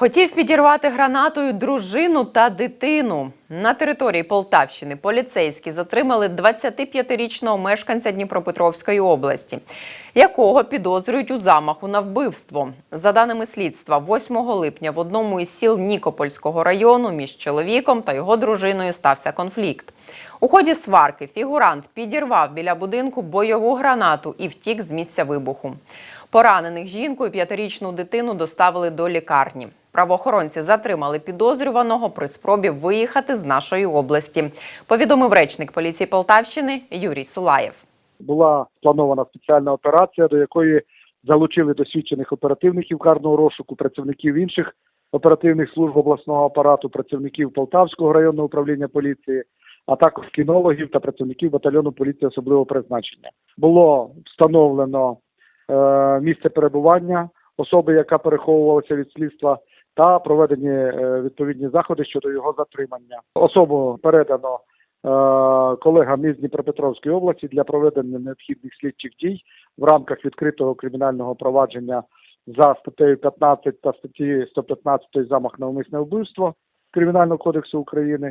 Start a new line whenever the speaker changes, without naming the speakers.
Хотів підірвати гранатою дружину та дитину. На території Полтавщини поліцейські затримали 25-річного мешканця Дніпропетровської області, якого підозрюють у замаху на вбивство. За даними слідства, 8 липня в одному із сіл Нікопольського району між чоловіком та його дружиною стався конфлікт. У ході сварки фігурант підірвав біля будинку бойову гранату і втік з місця вибуху. Поранених жінку і п'ятирічну дитину доставили до лікарні. Правоохоронці затримали підозрюваного при спробі виїхати з нашої області. Повідомив речник поліції Полтавщини Юрій Сулаєв.
була спланована спеціальна операція, до якої залучили досвідчених оперативників карного розшуку, працівників інших оперативних служб обласного апарату, працівників Полтавського районного управління поліції, а також кінологів та працівників батальйону поліції особливого призначення. Було встановлено е, місце перебування особи, яка переховувалася від слідства, та проведені е, відповідні заходи щодо його затримання. Особу передано е, колегам із Дніпропетровської області для проведення необхідних слідчих дій в рамках відкритого кримінального провадження за статтею 15 та статті 115 замах на умисне вбивство Кримінального кодексу України.